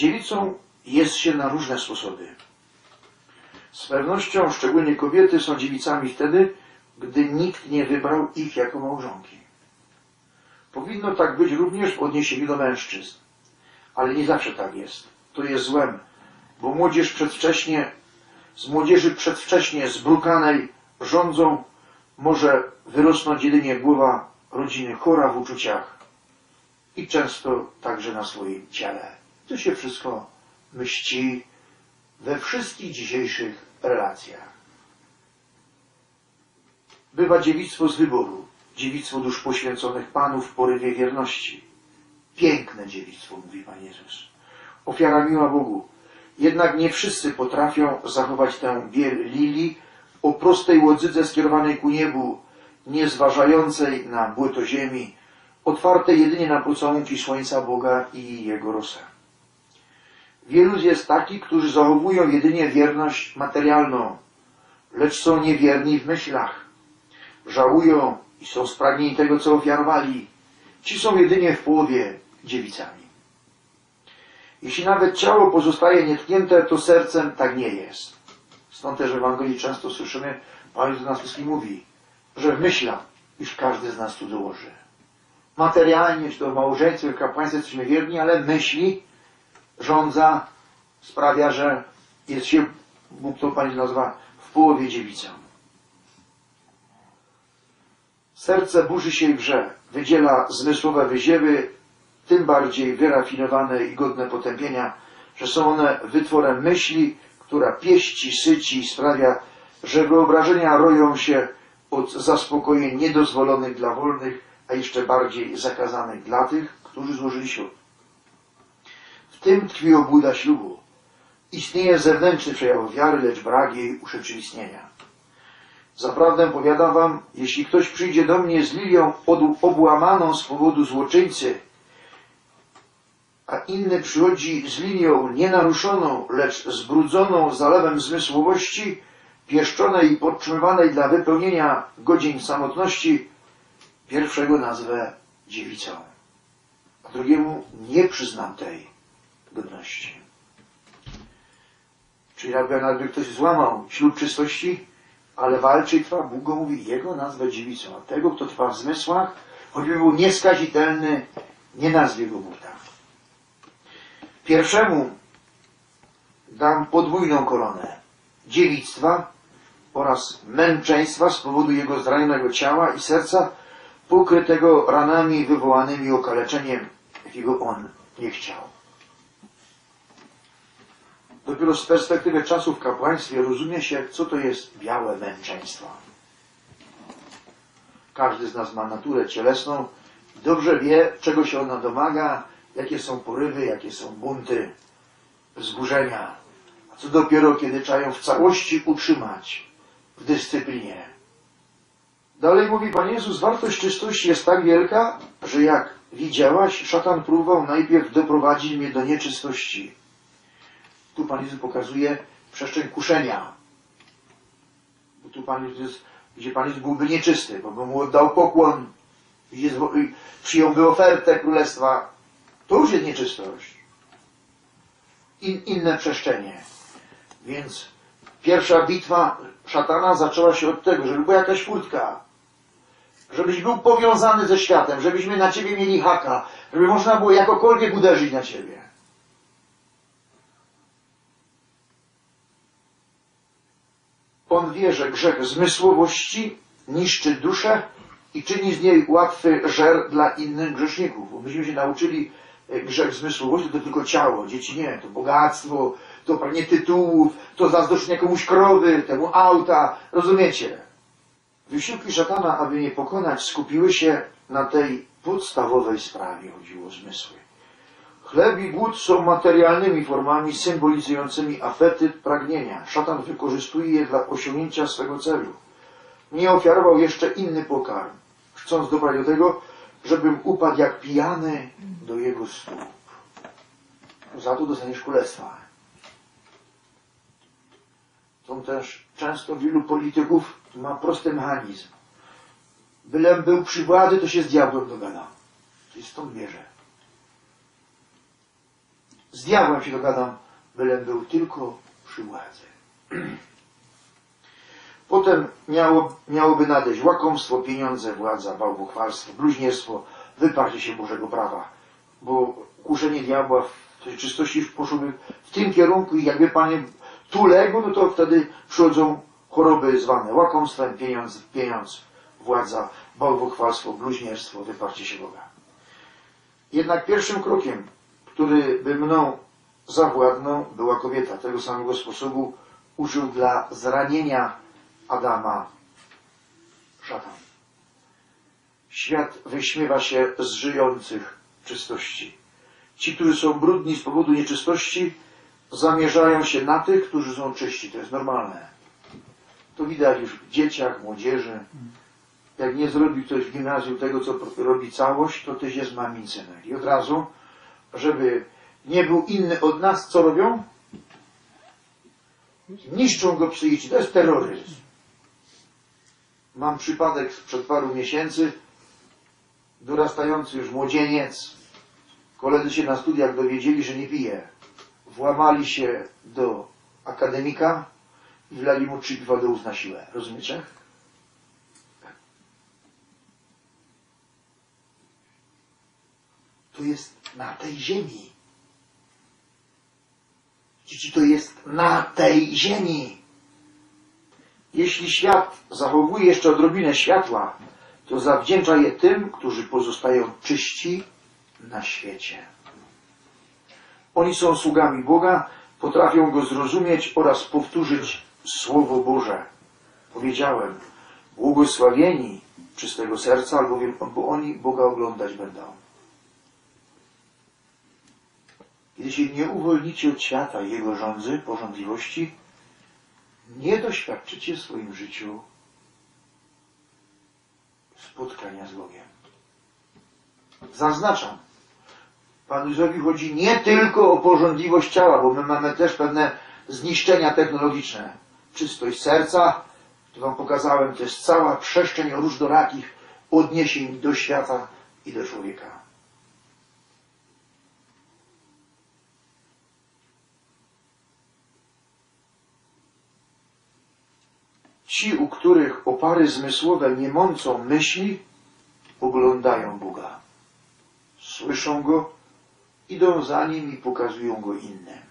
Dziewicą jest się na różne sposoby. Z pewnością szczególnie kobiety są dziewicami wtedy, gdy nikt nie wybrał ich jako małżonki. Powinno tak być również w odniesieniu do mężczyzn. Ale nie zawsze tak jest. To jest złem, bo młodzież przedwcześnie, z młodzieży przedwcześnie zbrukanej rządzą może wyrosnąć jedynie głowa rodziny chora w uczuciach i często także na swoim ciele. To się wszystko mści we wszystkich dzisiejszych relacjach. Bywa dziewictwo z wyboru, dziewictwo dusz poświęconych panów w porywie wierności. Piękne dziewictwo, mówi Pan Jezus. Ofiara miła Bogu. Jednak nie wszyscy potrafią zachować tę biel lilii o prostej łodydze skierowanej ku niebu, nie zważającej na błoto ziemi, otwartej jedynie na pocałunki słońca Boga i Jego rosę. Wielu jest takich, którzy zachowują jedynie wierność materialną, lecz są niewierni w myślach. Żałują i są spragnieni tego, co ofiarowali. Ci są jedynie w połowie dziewicami. Jeśli nawet ciało pozostaje nietknięte, to sercem tak nie jest. Stąd też w Ewangelii często słyszymy, Pan do nas wszystkich mówi, że w myślach, iż każdy z nas tu dołoży. Materialnie, czy to w małżeństwie, w kapłaństwie jesteśmy wierni, ale myśli, rządza sprawia, że jest się, Bóg to Pan nazywa, w połowie dziewicą. Serce burzy się i wrze, wydziela zmysłowe wyziewy, tym bardziej wyrafinowane i godne potępienia, że są one wytworem myśli, która pieści, syci i sprawia, że wyobrażenia roją się od zaspokojeń niedozwolonych dla wolnych, a jeszcze bardziej zakazanych dla tych, którzy złożyli ślub. Tym tkwi obłuda ślubu. Istnieje zewnętrzny przejaw wiary, lecz brak jej urzeczywistnienia. Zaprawdę powiadam wam, jeśli ktoś przyjdzie do mnie z lilią obłamaną z powodu złoczyńcy, a inny przychodzi z linią nienaruszoną, lecz zbrudzoną zalewem zmysłowości, pieszczonej i podtrzymywanej dla wypełnienia godzin samotności, pierwszego nazwę dziewicą, a drugiemu nie przyznam tej godności. Czyli jakby jakby ktoś złamał ślub czystości, ale walczy i trwa, Bóg go mówi, jego nazwę dziewicą, a tego, kto trwa w zmysłach, choćby był nieskazitelny, nie nazwie go Bóg tak. Pierwszemu dam podwójną koronę dziewictwa oraz męczeństwa z powodu jego zranionego ciała i serca, pokrytego ranami wywołanymi okaleczeniem, jakiego on nie chciał. Dopiero z perspektywy czasu w kapłaństwie rozumie się, co to jest białe męczeństwo. Każdy z nas ma naturę cielesną i dobrze wie, czego się ona domaga, jakie są porywy, jakie są bunty, wzburzenia. A co dopiero, kiedy trzeba ją w całości utrzymać w dyscyplinie. Dalej mówi Pan Jezus, wartość czystości jest tak wielka, że jak widziałaś, szatan próbował najpierw doprowadzić mnie do nieczystości. Tu Pan Jezus pokazuje przestrzeń kuszenia. Bo tu Pan Jezus, gdzie Pan Jezus byłby nieczysty, bo by mu oddał pokłon, gdzie przyjąłby ofertę królestwa, to już jest nieczystość. In, inne przestrzenie. Więc pierwsza bitwa szatana zaczęła się od tego, żeby była jakaś furtka. Żebyś był powiązany ze światem, żebyśmy na ciebie mieli haka, żeby można było jakokolwiek uderzyć na ciebie. On wie, że grzech zmysłowości niszczy duszę i czyni z niej łatwy żer dla innych grzeszników. Bo myśmy się nauczyli grzech zmysłowości to tylko ciało, dzieci nie, to bogactwo, to pragnie tytułów, to zazdroszczenie komuś krowy, temu auta, rozumiecie? Wysiłki szatana, aby nie pokonać, skupiły się na tej podstawowej sprawie, chodziło o zmysły. Chleb i głód są materialnymi formami symbolizującymi apetyt pragnienia. Szatan wykorzystuje je dla osiągnięcia swego celu. Nie ofiarował jeszcze inny pokarm, chcąc dobrać do tego, żebym upadł jak pijany do jego stóp. Za to dostaniesz królestwa. To też często wielu polityków ma prosty mechanizm. Bylem był przy władzy, to się z diabłem dogada. I stąd bierze. Z diabłem się dogadam, bylem był tylko przy władzy. Potem miało, miałoby nadejść łakomstwo, pieniądze, władza, bałwochwalstwo, bluźnierstwo, wyparcie się Bożego prawa. Bo kuszenie diabła w tej czystości poszłoby w tym kierunku i jakby Panie tu legł, no to wtedy przychodzą choroby zwane łakomstwem, pieniądz, pieniądz władza, bałwochwalstwo, bluźnierstwo, wyparcie się Boga. Jednak pierwszym krokiem, który by mną zawładnął, była kobieta. Tego samego sposobu użył dla zranienia Adama szatan. Świat wyśmiewa się z żyjących czystości. Ci, którzy są brudni z powodu nieczystości, zamierzają się na tych, którzy są czyści. To jest normalne. To widać już w dzieciach, młodzieży. Jak nie zrobi ktoś w gimnazjum tego, co robi całość, to tyś jest mamin synek. I od razu, żeby nie był inny od nas, co robią? Niszczą go psychicznie. To jest terroryzm. Mam przypadek sprzed paru miesięcy. Dorastający już młodzieniec. Koledzy się na studiach dowiedzieli, że nie pije. Włamali się do akademika i wlali mu trzy piwa do na siłę. Rozumiecie? To jest na tej ziemi. Dzieci, to jest na tej ziemi. Jeśli świat zachowuje jeszcze odrobinę światła, to zawdzięcza je tym, którzy pozostają czyści na świecie. Oni są sługami Boga, potrafią Go zrozumieć oraz powtórzyć Słowo Boże. Powiedziałem, błogosławieni czystego serca, albowiem bo oni Boga oglądać będą. Kiedy się nie uwolnicie od świata i jego rządzy, porządliwości, nie doświadczycie w swoim życiu spotkania z Bogiem. Zaznaczam, Panu Jezusowi chodzi nie tylko o porządliwość ciała, bo my mamy też pewne zniszczenia technologiczne. Czystość serca, to Wam pokazałem, to jest cała przestrzeń różnorakich odniesień do świata i do człowieka. Ci, u których opary zmysłowe nie mącą myśli, oglądają Boga. Słyszą Go, idą za Nim i pokazują Go innym.